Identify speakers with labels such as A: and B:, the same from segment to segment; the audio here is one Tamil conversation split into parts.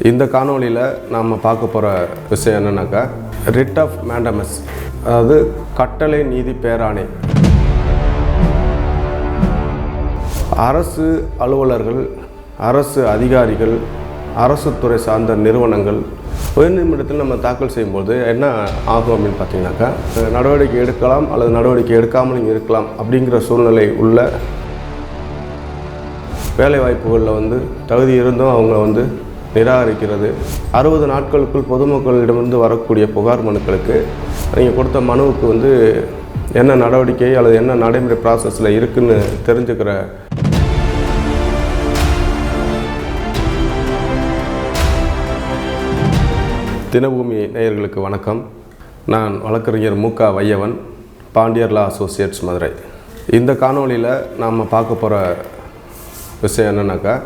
A: இந்த காணொளியில் நாம் பார்க்க போகிற விஷயம் என்னன்னாக்கா ரிட் ஆஃப் மேண்டமஸ் அதாவது கட்டளை நீதி பேராணை. அரசு அலுவலர்கள் அரசு அதிகாரிகள் அரசு துறை சார்ந்த நிறுவனங்கள் உயர்நீதிமன்றத்தில் நம்ம தாக்கல் செய்யும்போது என்ன ஆகும் அப்படின்னு பார்த்தீங்கன்னாக்கா நடவடிக்கை எடுக்கலாம் அல்லது நடவடிக்கை எடுக்காமலும் இருக்கலாம் அப்படிங்கிற சூழ்நிலை உள்ள வேலை வாய்ப்புகளில் வந்து தகுதி இருந்தும் அவங்க வந்து நிராகரிக்கிறது அறுபது நாட்களுக்குள் பொதுமக்களிடமிருந்து வரக்கூடிய புகார் மனுக்களுக்கு நீங்கள் கொடுத்த மனுவுக்கு வந்து என்ன நடவடிக்கை அல்லது என்ன நடைமுறை ப்ராசஸில் இருக்குன்னு தெரிஞ்சுக்கிற தினபூமி நேயர்களுக்கு வணக்கம். நான் வழக்கறிஞர் மு. க. வையவன் பாண்டியர்லா அசோசியேட்ஸ் மதுரை. இந்த காணொளியில் நாம் பார்க்க போகிற விஷயம் என்னென்னாக்கா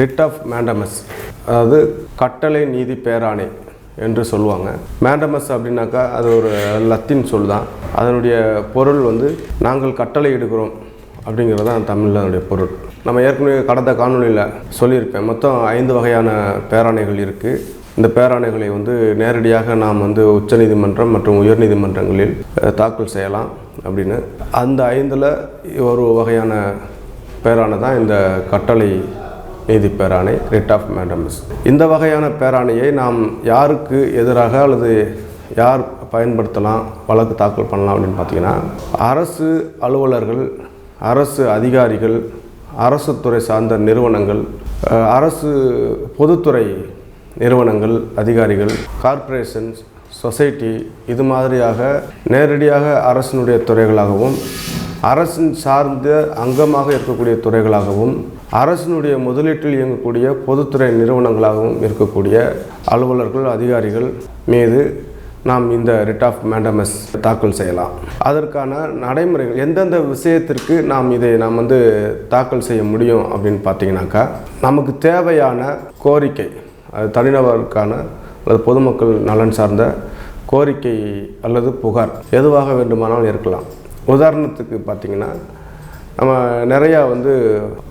A: ரிட் ஆஃப் மேண்டமஸ் அதாவது கட்டளை நீதி பேராணை என்று சொல்லுவாங்க. மேண்டமஸ் அப்படின்னாக்கா அது ஒரு லத்தீன் சொல் தான். அதனுடைய பொருள் வந்து நாங்கள் கட்டளை எடுக்கிறோம் அப்படிங்கிறது தான் தமிழனுடைய பொருள். நம்ம ஏற்கனவே கடந்த காணொலியில் சொல்லியிருப்பேன். மொத்தம் ஐந்து வகையான பேராணைகள் இருக்குது இந்த பேராணைகளை வந்து நேரடியாக நாம் வந்து உச்சநீதிமன்றம் மற்றும் உயர்நீதிமன்றங்களில் தாக்கல் செய்யலாம் அப்படின்னு. அந்த ஐந்தில் ஒரு வகையான பேரான தான் இந்த கட்டளை நீதி பேராணை ரிட் ஆஃப் மேடம்ஸ் இந்த வகையான பேராணையை நாம் யாருக்கு எதிராக அல்லது யார் பயன்படுத்தலாம் வழக்கு தாக்கல் பண்ணலாம் அப்படின்னு பார்த்தீங்கன்னா அரசு அலுவலர்கள் அரசு அதிகாரிகள் அரசு துறை சார்ந்த நிறுவனங்கள் அரசு பொதுத்துறை நிறுவனங்கள் அதிகாரிகள் கார்ப்பரேஷன்ஸ் சொசைட்டி இது மாதிரியாக நேரடியாக அரசினுடைய துறைகளாகவும் அரசின் சார்ந்த அங்கமாக இருக்கக்கூடிய துறைகளாகவும் அரசினுடைய முதலீட்டில் இயங்கக்கூடிய பொதுத்துறை நிறுவனங்களாகவும் இருக்கக்கூடிய அலுவலர்கள் அதிகாரிகள் மீது நாம் இந்த ரிட் ஆஃப் மேண்டமஸ் தாக்கல் செய்யலாம். அதற்கான நடைமுறைகள் எந்தெந்த விஷயத்திற்கு நாம் இதை நாம் வந்து தாக்கல் செய்ய முடியும் அப்படின்னு பார்த்தீங்கன்னாக்கா நமக்கு தேவையான கோரிக்கை அது தனிநபருக்கான அல்லது பொதுமக்கள் நலன் சார்ந்த கோரிக்கை அல்லது புகார் எதுவாக வேண்டுமானாலும் இருக்கலாம். உதாரணத்துக்கு பார்த்திங்கன்னா நம்ம நிறையா வந்து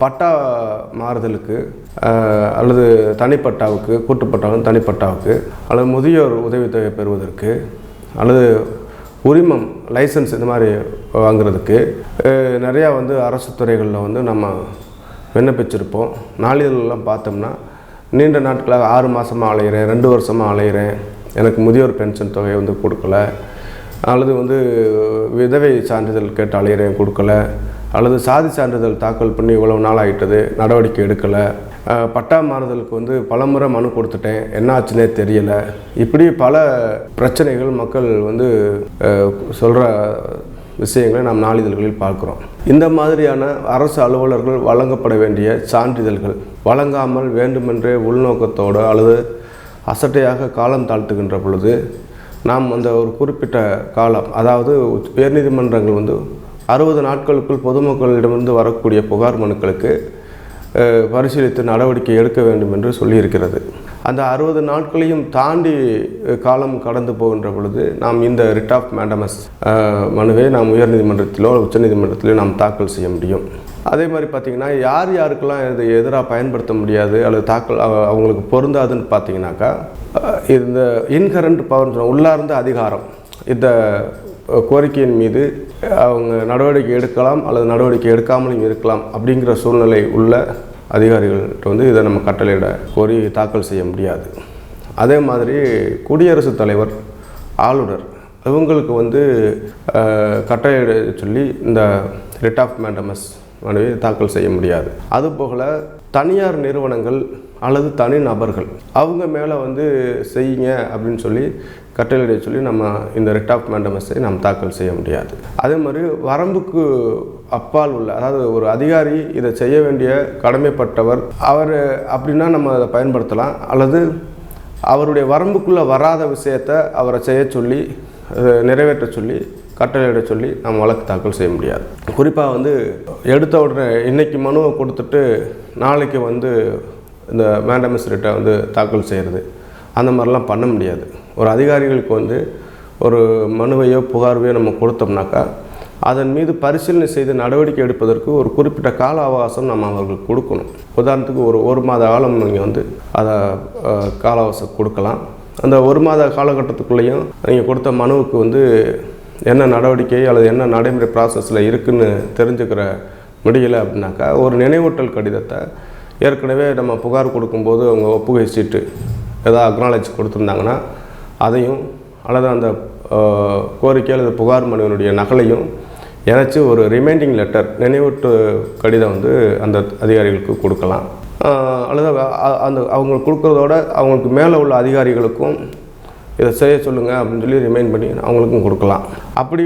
A: பட்டா மாறுதலுக்கு அல்லது தனிப்பட்டாவுக்கு கூட்டுப்பட்டாவும் தனிப்பட்டாவுக்கு அல்லது முதியோர் உதவித்தொகை பெறுவதற்கு அல்லது உரிமம் லைசன்ஸ் இந்த மாதிரி வாங்குறதுக்கு நிறையா வந்து அரசு துறைகளில் வந்து நம்ம விண்ணப்பிச்சிருப்போம். நாளிதழ்லாம் பார்த்தோம்னா நீண்ட நாட்களாக ஆறு மாதமாக அலையிறேன் ரெண்டு வருஷமாக அலையிறேன். எனக்கு முதியோர் பென்ஷன் தொகை வந்து கொடுக்கல. அல்லது வந்து விதவை சான்றிதழ் கேட்டு அலையிறேன் கொடுக்கல. அல்லது சாதி சான்றிதழ் தாக்கல் பண்ணி இவ்வளவு நாள் ஆகிட்டது நடவடிக்கை எடுக்கலை. பட்டா மாறுதலுக்கு வந்து பலமுறை மனு கொடுத்துட்டேன். என்ன ஆச்சுன்னே தெரியலை. இப்படி பல பிரச்சனைகள் மக்கள் வந்து சொல்கிற விஷயங்களை நாம் நாளிதழ்களில் பார்க்குறோம். இந்த மாதிரியான அரசு அலுவலர்கள் வழங்கப்பட வேண்டிய சான்றிதழ்கள் வழங்காமல் வேண்டுமென்றே உள்நோக்கத்தோடு அல்லது அசட்டையாக காலம் தாழ்த்துகின்ற பொழுது நாம் அந்த ஒரு குறிப்பிட்ட காலம் அதாவது உயர்நீதிமன்றங்கள் வந்து அறுபது நாட்களுக்குள் பொதுமக்களிடமிருந்து வரக்கூடிய புகார் மனுக்களுக்கு பரிசீலித்து நடவடிக்கை எடுக்க வேண்டும் என்று சொல்லியிருக்கிறது. அந்த அறுபது நாட்களையும் தாண்டி காலம் கடந்து போகின்ற பொழுது நாம் இந்த ரிட் ஆஃப் மேண்டமஸ் மனுவை நாம் உயர்நீதிமன்றத்திலோ உச்சநீதிமன்றத்திலோ நாம் தாக்கல் செய்ய முடியும். அதே மாதிரி பார்த்திங்கன்னா யார் யாருக்கெல்லாம் இது எதிராக பயன்படுத்த முடியாது அல்லது தாக்கல் அவங்களுக்கு பொருந்தாதுன்னு பார்த்தீங்கன்னாக்கா இந்த இன்கரண்ட் பவர் உள்ளார்ந்த அதிகாரம். இந்த கோரிக்கையின் மீது அவங்க நடவடிக்கை எடுக்கலாம் அல்லது நடவடிக்கை எடுக்காமலும் இருக்கலாம் அப்படிங்கிற சூழ்நிலை உள்ள அதிகாரிகள்கிட்ட வந்து இதை நம்ம கட்டளையிட கோரி தாக்கல் செய்ய முடியாது. அதே மாதிரி குடியரசுத் தலைவர் ஆளுநர் இவங்களுக்கு வந்து கட்டளையிட சொல்லி இந்த ரிட் ஆஃப் மேண்டமஸ் மனுவை தாக்கல் செய்ய முடியாது. அதுபோல தனியார் நிறுவனங்கள் அல்லது தனி நபர்கள். அவங்க மேலே வந்து செய்யுங்க அப்படின்னு சொல்லி கட்டளையிட சொல்லி நம்ம இந்த ரிட் ஆஃப் மேண்டமஸை நாம் தாக்கல் செய்ய முடியாது. அதே மாதிரி வரம்புக்கு அப்பால் உள்ள அதாவது ஒரு அதிகாரி இதை செய்ய வேண்டிய கடமைப்பட்டவர் அவர் அப்படின்னா நம்ம அதை பயன்படுத்தலாம். அல்லது அவருடைய வரம்புக்குள்ளே வராத விஷயத்தை அவரை செய்ய சொல்லி நிறைவேற்ற சொல்லி கட்டளையிட சொல்லி நம்ம வழக்கு தாக்கல் செய்ய முடியாது. குறிப்பாக வந்து எடுத்த உடனே இன்னைக்கு மனுவை கொடுத்துட்டு நாளைக்கு வந்து இந்த மேண்டமிஸ் ரிட்டை வந்து தாக்கல் செய்கிறது அந்த மாதிரிலாம் பண்ண முடியாது. ஒரு அதிகாரிகளுக்கு வந்து ஒரு மனுவையோ புகார்வையோ நம்ம கொடுத்தோம்னாக்கா அதன் மீது பரிசீலனை செய்து நடவடிக்கை எடுப்பதற்கு ஒரு குறிப்பிட்ட கால அவகாசம் நம்ம அவர்களுக்கு கொடுக்கணும். உதாரணத்துக்கு ஒரு ஒரு மாத காலம் நீங்கள் வந்து அதை கால அவகாசம் கொடுக்கலாம். அந்த ஒரு மாத காலகட்டத்துக்குள்ளேயும் நீங்கள் கொடுத்த மனுவுக்கு வந்து என்ன நடவடிக்கை அல்லது என்ன நடைமுறை ப்ராசஸில் இருக்குன்னு தெரிஞ்சுக்கிற முடியலை அப்படின்னாக்கா ஒரு நினைவூட்டல் கடிதத்தை ஏற்கனவே நம்ம புகார் கொடுக்கும்போது அவங்க ஒப்புகை சீட்டு ஏதாவது அக்னாலேஜ் கொடுத்துருந்தாங்கன்னா அதையும் அல்லது அந்த கோரிக்கை அல்லது புகார் மனுவினுடைய நகலையும் இணைச்சி ஒரு ரிமைண்டிங் லெட்டர் நினைவூட்டு கடிதம் வந்து அந்த அதிகாரிகளுக்கு கொடுக்கலாம். அல்லது அந்த அவங்களுக்கு கொடுக்குறதோட அவங்களுக்கு மேலே உள்ள அதிகாரிகளுக்கும் இதை செய்ய சொல்லுங்கள் அப்படின்னு சொல்லி ரிமைண்ட் பண்ணி அவங்களுக்கும் கொடுக்கலாம். அப்படி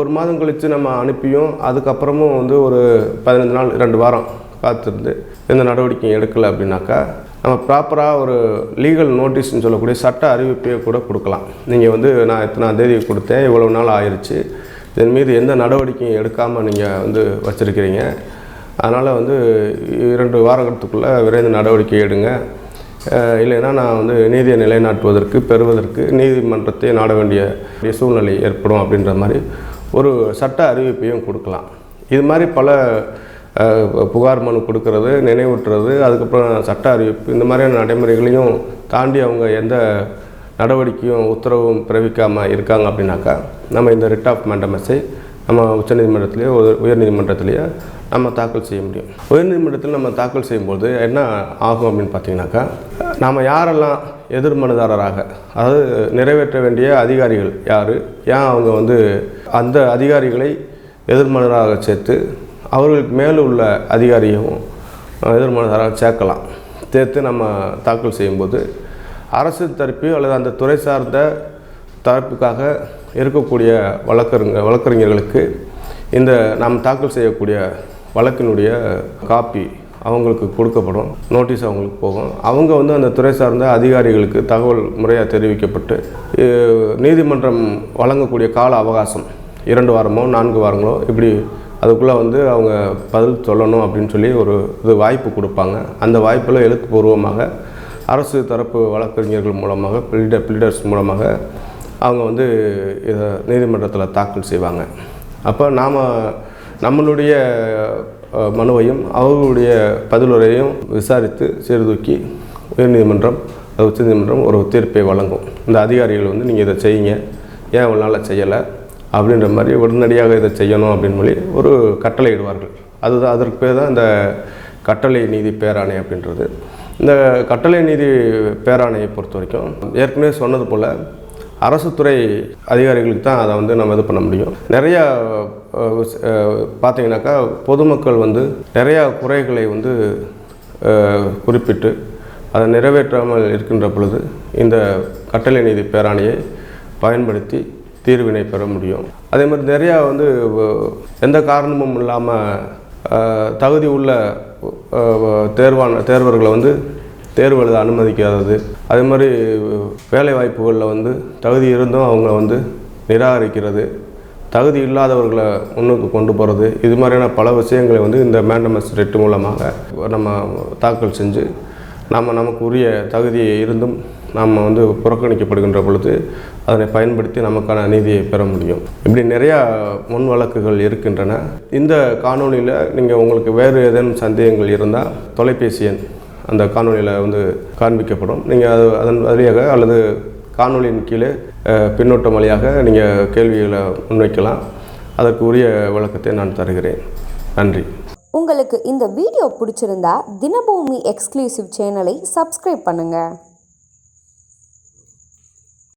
A: ஒரு மாதம் கழித்து நம்ம அனுப்பியும் அதுக்கப்புறமும் வந்து ஒரு பதினஞ்சு நாள் ரெண்டு வாரம் காத்திருந்து எந்த நடவடிக்கையும் எடுக்கலை அப்படின்னாக்கா நம்ம ப்ராப்பராக ஒரு லீகல் நோட்டீஸ்னு சொல்லக்கூடிய சட்ட அறிவிப்பையே கூட கொடுக்கலாம். நீங்கள் வந்து நான் இத்தனாம் தேதி கொடுத்தேன் இவ்வளோ நாள் ஆயிடுச்சு இதன் மீது எந்த நடவடிக்கையும் எடுக்காமல் நீங்கள் வந்து வச்சுருக்கிறீங்க. அதனால் வந்து இரண்டு வாரத்துக்குள்ளே விரைந்து நடவடிக்கை எடுங்க. இல்லைன்னா நான் வந்து நீதியை நிலைநாட்டுவதற்கு பெறுவதற்கு நீதிமன்றத்தை நாட வேண்டிய சூழ்நிலை ஏற்படும் அப்படின்ற மாதிரி ஒரு சட்ட அறிவிப்பையும் கொடுக்கலாம். இது மாதிரி பல புகார் மனு கொடுக்கறது நினைவூட்டுறது அதுக்கப்புறம் சட்ட அறிவிப்பு இந்த மாதிரியான நடைமுறைகளையும் தாண்டி அவங்க எந்த நடவடிக்கையும் உத்தரவும் பிறவிக்காமல் இருக்காங்க அப்படின்னாக்கா நம்ம இந்த ரிட் ஆஃப் மேண்டமஸை நம்ம உச்சநீதிமன்றத்திலேயோ உயர்நீதிமன்றத்திலேயோ நம்ம தாக்கல் செய்ய முடியும். உயர்நீதிமன்றத்தில் நம்ம தாக்கல் செய்யும்போது என்ன ஆகும் அப்படின்னு பார்த்தீங்கன்னாக்கா நாம் யாரெல்லாம் எதிர் மனுதாரராக அதாவது நிறைவேற்ற வேண்டிய அதிகாரிகள் யார் ஏன் அவங்க வந்து அந்த அதிகாரிகளை எதிர்மனுதாரராக சேர்த்து அவர்களுக்கு மேலே உள்ள அதிகாரியும் எதிர்மனதாராக சேர்க்கலாம். சேர்த்து நம்ம தாக்கல் செய்யும்போது அரசு தரப்பு அல்லது அந்த துறை சார்ந்த தரப்புக்காக இருக்கக்கூடிய வழக்கறிஞ வழக்கறிஞர்களுக்கு இந்த நாம் தாக்கல் செய்யக்கூடிய வழக்கினுடைய காப்பி அவங்களுக்கு கொடுக்கப்படும். நோட்டீஸ் அவங்களுக்கு போகும். அவங்க வந்து அந்த துறை சார்ந்த அதிகாரிகளுக்கு தகவல் முறையாக தெரிவிக்கப்பட்டு நீதிமன்றம் வழங்கக்கூடிய கால அவகாசம் இரண்டு வாரமோ நான்கு வாரங்களோ இப்படி அதுக்குள்ளே வந்து அவங்க பதில் சொல்லணும் அப்படின்னு சொல்லி ஒரு இது வாய்ப்பு கொடுப்பாங்க. அந்த வாய்ப்பில் எழுத்துப்பூர்வமாக அரசு தரப்பு வழக்கறிஞர்கள் மூலமாக பில்டர் பில்டர்ஸ் மூலமாக அவங்க வந்து இதை நீதிமன்றத்தில் தாக்கல் செய்வாங்க. அப்போ நாம் நம்மளுடைய மனுவையும் அவர்களுடைய பதிலுரையும் விசாரித்து சீர்தூக்கி உயர்நீதிமன்றம் அது உச்சநீதிமன்றம் ஒரு தீர்ப்பை வழங்கும். இந்த அதிகாரிகள் வந்து நீங்கள் இதை செய்யுங்க. ஏன் இவ்வளோ செய்யலை? அப்படின்ற மாதிரி உடனடியாக இதை செய்யணும் அப்படின்னு சொல்லி ஒரு கட்டளை இடுவார்கள் அதுதான் அதற்கு பேர் தான் இந்த கட்டளை நீதி பேராணை அப்படின்றது. இந்த கட்டளை நீதி பேராணையை பொறுத்த வரைக்கும் ஏற்கனவே சொன்னது போல் அரசு துறை அதிகாரிகளுக்கு தான் அதை வந்து நம்ம இது பண்ண முடியும். நிறையா பார்த்தீங்கன்னாக்கா பொதுமக்கள் வந்து நிறையா குறைகளை வந்து குறிப்பிட்டு அதை நிறைவேற்றாமல் இருக்கின்ற பொழுது இந்த கட்டளை நீதி பேராணையை பயன்படுத்தி தீர்வினை பெற முடியும். அதே மாதிரி நிறையா வந்து எந்த காரணமும் இல்லாமல் தகுதி உள்ள தேர்வான தேர்வர்களை வந்து தேர்வு எழுத அனுமதிக்காதது. அதே மாதிரி வேலை வாய்ப்புகளில் வந்து தகுதி இருந்தும் அவங்க வந்து நிராகரிக்கிறது. தகுதி இல்லாதவர்களை முன்னுக்கு கொண்டு போகிறது இது மாதிரியான பல விஷயங்களை வந்து இந்த மேண்டமஸ் ரெட்டு மூலமாக நம்ம தாக்கல் செஞ்சு நாம் நமக்கு உரிய தகுதி இருந்தும் நாம் வந்து புறக்கணிக்கப்படுகின்ற பொழுது அதனை பயன்படுத்தி நமக்கான நீதியை பெற முடியும். இப்படி நிறையா முன் வழக்குகள் இருக்கின்றன. இந்த காணொளியில் நீங்கள் உங்களுக்கு வேறு ஏதேனும் சந்தேகங்கள் இருந்தால் தொலைபேசி எண் அந்த காணொளியில் வந்து காண்பிக்கப்படும். நீங்கள் அது அதன் வழியாக அல்லது காணொளியின் கீழே பின்னோட்டம் வழியாக நீங்கள் கேள்விகளை முன்வைக்கலாம். அதற்கு உரிய விளக்கத்தை நான் தருகிறேன். நன்றி.
B: உங்களுக்கு இந்த வீடியோ பிடிச்சிருந்தா தினபூமி எக்ஸ்க்ளூசிவ் சேனலை சப்ஸ்கிரைப் பண்ணுங்கள்